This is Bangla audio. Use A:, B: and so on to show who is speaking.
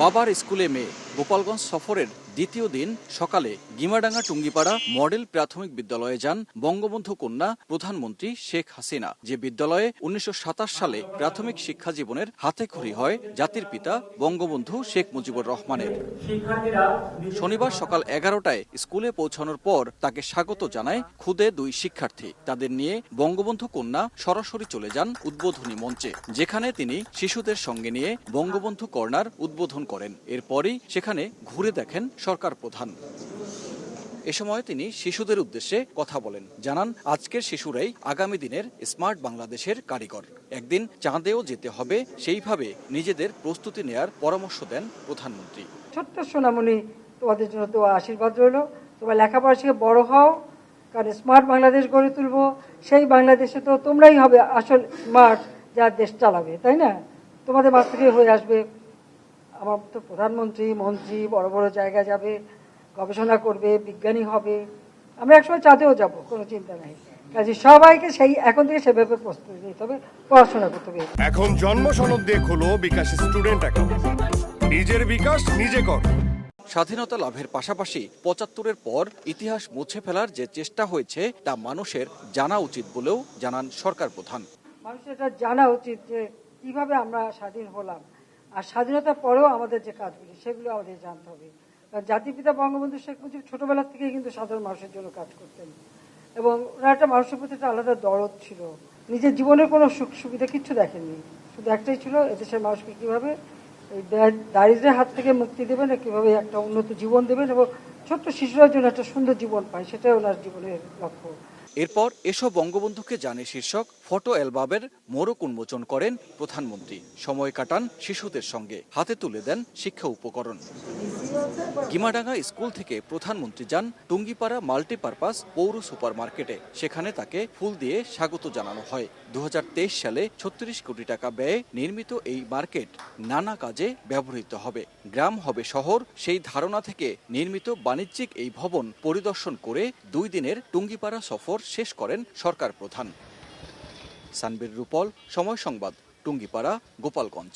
A: বাবার স্কুলে মেয়ে। গোপালগঞ্জ সফরের দ্বিতীয় দিন সকালে গিমাডাঙ্গা টুঙ্গিপাড়া মডেল প্রাথমিক বিদ্যালয়ে যান বঙ্গবন্ধু কন্যা প্রধানমন্ত্রী শেখ হাসিনা, যে বিদ্যালয়ে উনিশশো সালে প্রাথমিক শিক্ষা জীবনের হাতেখড়ি হয় জাতির পিতা বঙ্গবন্ধু শেখ মুজিবুর রহমানের। শনিবার সকাল এগারোটায় স্কুলে পৌঁছানোর পর তাকে স্বাগত জানায় খুদে দুই শিক্ষার্থী। তাদের নিয়ে বঙ্গবন্ধু কন্যা সরাসরি চলে যান উদ্বোধনী মঞ্চে, যেখানে তিনি শিশুদের সঙ্গে নিয়ে বঙ্গবন্ধু কর্নার উদ্বোধন করেন। এরপরই সেখানে ঘুরে দেখেন সরকার প্রধান। এ সময় তিনি শিশুদের উদ্দেশ্যে কথা বলেন। জানান, আজকের শিশুরাই আগামী দিনের স্মার্ট বাংলাদেশের কারিগর। একদিন চাঁদেও যেতে হবে, সেইভাবে নিজেদের প্রস্তুতি নেয়ার পরামর্শ দেন প্রধানমন্ত্রী।
B: ছোট্ট সোনামণি, তোমাদের জন্য তো আশীর্বাদ রইল। তোমার লেখাপড়া শিখে বড় হও, কারণ স্মার্ট বাংলাদেশ গড়ে তুলবো। সেই বাংলাদেশে তো তোমরাই হবে আসল স্মার্ট, যা দেশ চালাবে, তাই না? তোমাদের মাছ থেকে হয়ে আসবে আমার তো প্রধানমন্ত্রী মন্ত্রী বড় বড় জায়গা যাবে গবেষণা করবে বিজ্ঞানী হবে আমরা একসময় চাঁদেও যাব কোনো চিন্তা নাই। কাজে সবাইকে সেই এখন থেকে সেভাবে প্রস্তুতি নিতে হবে পড়াশোনা করতে হবে।
C: এখন জন্ম সনদ দিয়ে খোলো বিকাশ স্টুডেন্ট অ্যাকাউন্ট। নিজের বিকাশ নিজে কর।
A: স্বাধীনতা লাভের পাশাপাশি পঁচাত্তরের পর ইতিহাস মুছে ফেলার যে চেষ্টা হয়েছে তা মানুষের জানা উচিত বলেও জানান সরকার প্রধান।
B: মানুষের এটা জানা উচিত যে কীভাবে আমরা স্বাধীন হলাম। আর স্বাধীনতার পরেও আমাদের যে কাজগুলি, সেগুলো আমাদের জানতে হবে। কারণ জাতির পিতা বঙ্গবন্ধু শেখ মুজিব ছোটবেলা থেকেই কিন্তু সাধারণ মানুষের জন্য কাজ করতেন। এবং ওনার একটা মানুষের প্রতি একটা আলাদা দরদ ছিল। নিজের জীবনের কোনো সুখ সুবিধা কিচ্ছু দেখেননি। শুধু একটাই ছিল, এদেশের মানুষকে কীভাবে এই দা- দারিদ্র্যের হাত থেকে মুক্তি দেবেন কীভাবে একটা উন্নত জীবন দেবেন এবং ছোট্ট শিশুরা জন্য একটা সুন্দর জীবন পায়, সেটাই ওনার জীবনের লক্ষ্য।
A: এরপর এসব বঙ্গবন্ধুকে জানে শীর্ষক ফটো অ্যালবামের মোড়ক উন্মোচন করেন প্রধানমন্ত্রী। সময় কাটান শিশুদের সঙ্গে। হাতে তুলে দেন শিক্ষা উপকরণ। গিমাডাঙ্গা স্কুল থেকে প্রধানমন্ত্রী যান টুঙ্গিপাড়া মাল্টিপারপাস পৌর সুপার মার্কেটে সেখানে তাকে ফুল দিয়ে স্বাগত জানানো হয়। দু হাজার তেইশ সালে ছত্রিশ কোটি টাকা ব্যয়ে নির্মিত এই মার্কেট নানা কাজে ব্যবহৃত হবে। গ্রাম হবে শহর, সেই ধারণা থেকে নির্মিত বাণিজ্যিক এই ভবন পরিদর্শন করে দুই দিনের টুঙ্গিপাড়া সফর শেষ করেন সরকার প্রধান। সানবীর রুপল সময় সংবাদ টুঙ্গিপাড়া গোপালগঞ্জ।